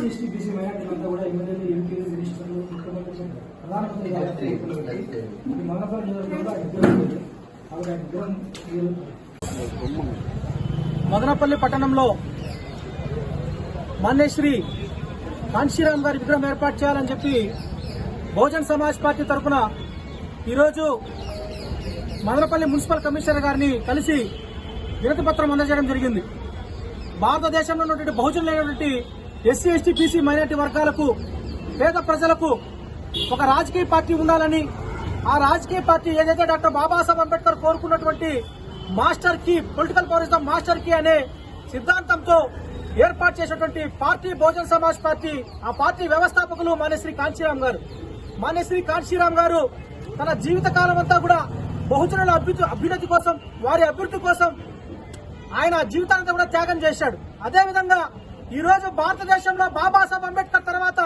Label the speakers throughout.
Speaker 1: SC ST BC మైనార్టీలంతా కూడా ఎమ్మెల్యేలు ఎంపీలు మినిస్టర్లు ప్రధానమంత్రి ఈ మదనపల్లి నియోజకవర్గంలో
Speaker 2: పట్టణంలో మాన్యశ్రీ కాంశీరామ్ గారి విగ్రహం ఏర్పాటు చేయాలని చెప్పి బహుజన్ సమాజ్ పార్టీ తరఫున ఈరోజు మదనపల్లి మున్సిపల్ కమిషనర్ గారిని కలిసి వినతి పత్రం అందజేయడం జరిగింది. భారతదేశంలో ఉన్నటువంటి బహుజనులైనటువంటి ఎస్సీ ఎస్టీ బీసీ మైనార్టీ వర్గాలకు పేద ప్రజలకు ఒక రాజకీయ పార్టీ ఉండాలని ఆ రాజకీయ పార్టీ ఏదైతే డాక్టర్ బాబాసాహెబ్ అంబేద్కర్ కోరుకున్నటువంటి master key political power master key అనే సిద్ధాంతంతో ఏర్పాటు చేసినటువంటి పార్టీ బహుజన్ సమాజ్ పార్టీ ఆ పార్టీ వ్యవస్థాపకులు మాన్యశ్రీ కాంచీరామ్ గారు. మాన్యశ్రీ కాంచీరామ్ గారు తన జీవిత అంతా కూడా బహుజనుల అభ్యున్నతి అభ్యున్నతి కోసం వారి అభివృద్ధి కోసం ఆయన జీవితాంతా కూడా త్యాగం చేశాడు. అదేవిధంగా ఈ రోజు భారతదేశంలో బాబాసాహెబ్ అంబేద్కర్ తర్వాత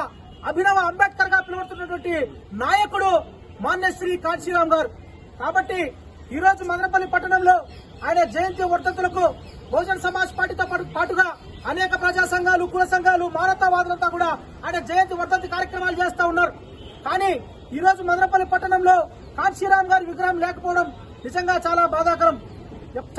Speaker 2: అభినవ అంబేద్కర్గా పిలువడుతున్నటువంటి నాయకుడు మాన్యశ్రీ కాంశీరామ్ గారు. కాబట్టి ఈ రోజు మదనపల్లి పట్టణంలో ఆయన జయంతి వర్ధంతులకు బహుజన్ సమాజ్ పార్టీతో పాటు- పాటుగా అనేక ప్రజా సంఘాలు కుల సంఘాలు మానవతావాదులంతా కూడా ఆయన జయంతి వర్ధంతి కార్యక్రమాలు చేస్తా ఉన్నారు. కానీ ఈ రోజు మదనపల్లి పట్టణంలో కాంశీరామ్ గారి విగ్రహం లేకపోవడం నిజంగా చాలా బాధాకరం.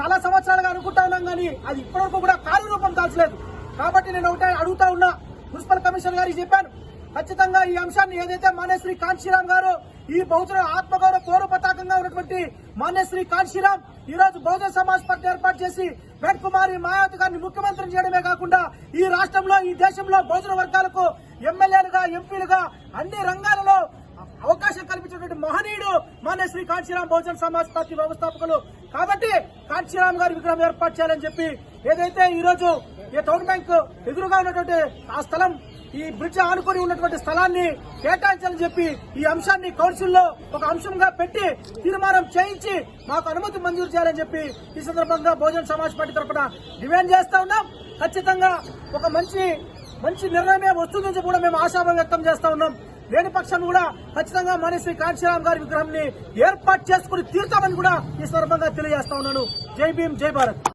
Speaker 2: చాలా సంవత్సరాలుగా అనుకుంటా ఉన్నాం కానీ అది ఇప్పటివరకు కూడా కార్యరూపం దాల్చలేదు. కాబట్టి నేను ఒకటే అడుగుతా ఉన్నా. మున్సిపల్ కమిషనర్ గారికి చెప్పాను ఖచ్చితంగా ఈ అంశాన్ని ఏదైతే మానేశ్రీ కాంశీరామ్ గారు ఈ బహుజన ఆత్మగౌరవ పౌర పతాకంగా ఉన్నటువంటి మాన్యశ్రీ కాంశీరామ్ ఈ రోజు బహుజన సమాజ్ పార్టీ ఏర్పాటు చేసి వెంకట్ కుమారి మాయావతి గారిని ముఖ్యమంత్రిని చేయడమే కాకుండా ఈ రాష్ట్రంలో ఈ దేశంలో బహుజన వర్గాలకు ఎమ్మెల్యేలుగా ఎంపీలుగా అన్ని రంగాలలో అవకాశం కల్పించినటువంటి మహనీయుడు మాన్యశ్రీ కాంశీరామ్ బహుజన సమాజ్ పార్టీ వ్యవస్థాపకులు. కాబట్టి కాంశీరామ్ గారి విగ్రహం ఏర్పాటు చేయాలని చెప్పి ఏదైతే ఈ రోజు ఈ టౌన్ బ్యాంక్ ఎదురుగా ఉన్నటువంటి ఆ స్థలం ఈ బ్రిడ్జ్ ఆనుకొని ఉన్నటువంటి స్థలాన్ని కేటాయించాలని చెప్పి ఈ అంశాన్ని కౌన్సిల్లో ఒక అంశంగా పెట్టి తీర్మానం చేయించి మాకు అనుమతి మంజూరు చేయాలని చెప్పి ఈ సందర్భంగా బహుజన్ సమాజ్ పార్టీ తరఫున డిమాండ్ చేస్తా ఉన్నాం. ఖచ్చితంగా ఒక మంచి మంచి నిర్ణయమే వస్తుందని కూడా మేము ఆశాభం వ్యక్తం చేస్తా ఉన్నాం. లేని పక్షం కూడా ఖచ్చితంగా మనిశ్రీ కాంశీరామ్ గారి విగ్రహం ఏర్పాటు చేసుకుని తీర్చామని కూడా ఈ సందర్భంగా తెలియజేస్తా ఉన్నాను. జై భీమ్ జై భారత్.